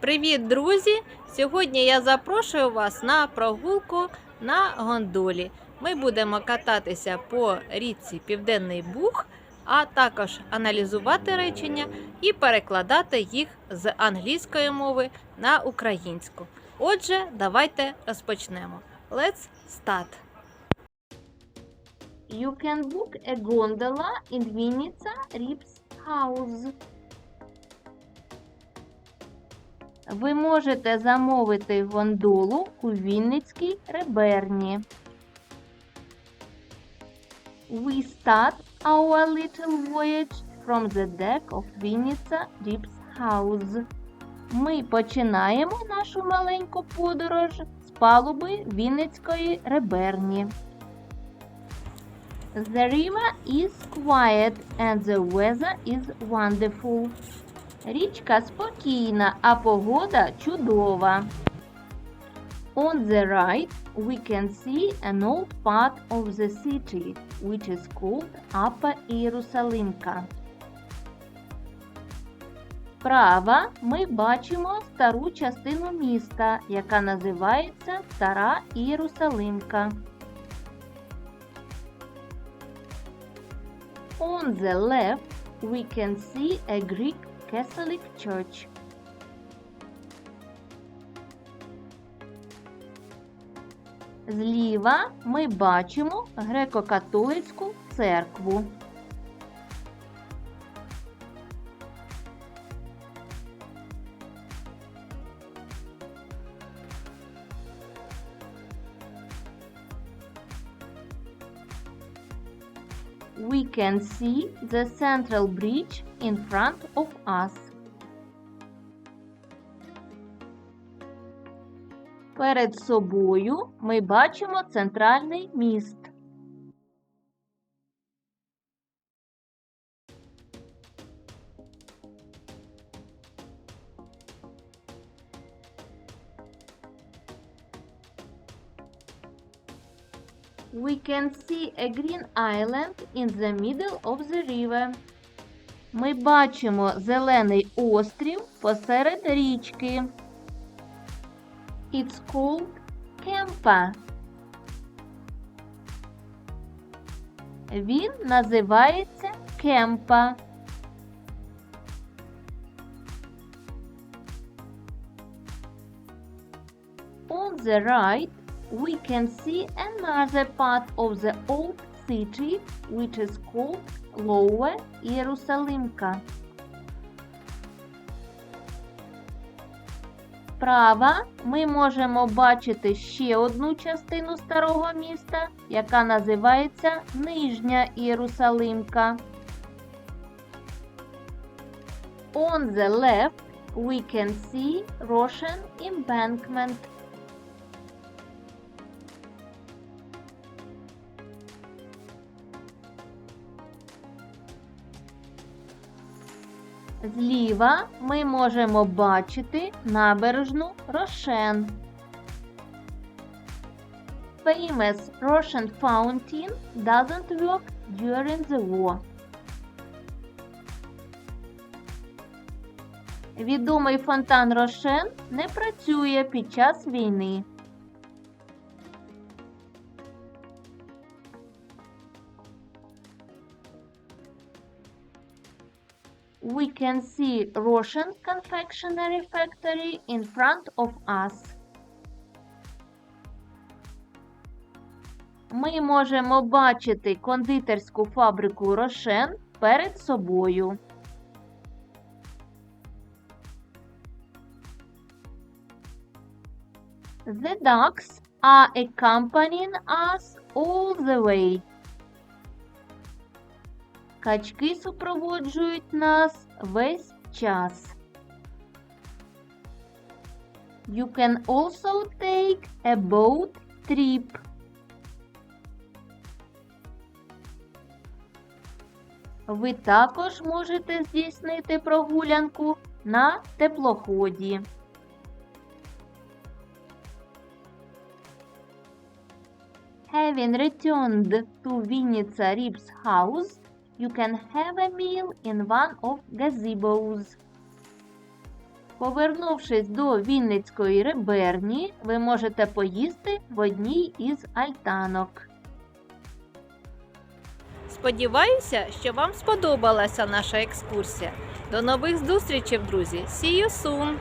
Привіт, друзі! Сьогодні я запрошую вас на прогулку на гондолі. Ми будемо кататися по річці Південний Буг, а також аналізувати речення і перекладати їх з англійської мови на українську. Отже, давайте розпочнемо. Let's start! You can book a gondola in Vinica Rips House. Ви можете замовити гондолу у Вінницькій реберні. We start our little voyage from the deck of Vinica Rips House. Ми починаємо нашу маленьку подорож з палуби Вінницької реберні. The river is quiet and the weather is wonderful. Річка спокійна, а погода чудова. On the right, we can see an old part of the city, which is called Upper Єрусалимка. Справа ми бачимо стару частину міста, яка називається Стара Єрусалимка. On the left, we can see a Greek Catholic Church. Зліва ми бачимо греко-католицьку церкву. We can see the central bridge in front of us. Перед собою ми бачимо центральний міст. We can see a green island in the middle of the river. Ми бачимо зелений острів посеред річки. It's called Kempa. Він називається Кемпа. On the right, we can see another part of the old city, which is called Lower Єрусалимка. Справа ми можемо бачити ще одну частину старого міста, яка називається Нижня Єрусалимка. On the left, we can see Russian embankment. Зліва ми можемо бачити набережну Рошен. Famous Russian fountain doesn't work during the war. Відомий фонтан Рошен не працює під час війни. We can see Russian confectionery factory in front of us. Ми можемо бачити кондитерську фабрику Рошен перед собою. The ducks are accompanying us all the way. Качки супроводжують нас весь час. You can also take a boat trip. Ви також можете здійснити прогулянку на теплоході. Having returned to Vinica Rips house, you can have a meal in one of gazebos. Повернувшись до Вінницької реберні, ви можете поїсти в одній із альтанок. Сподіваюся, що вам сподобалася наша екскурсія. До нових зустрічей, друзі! See you soon!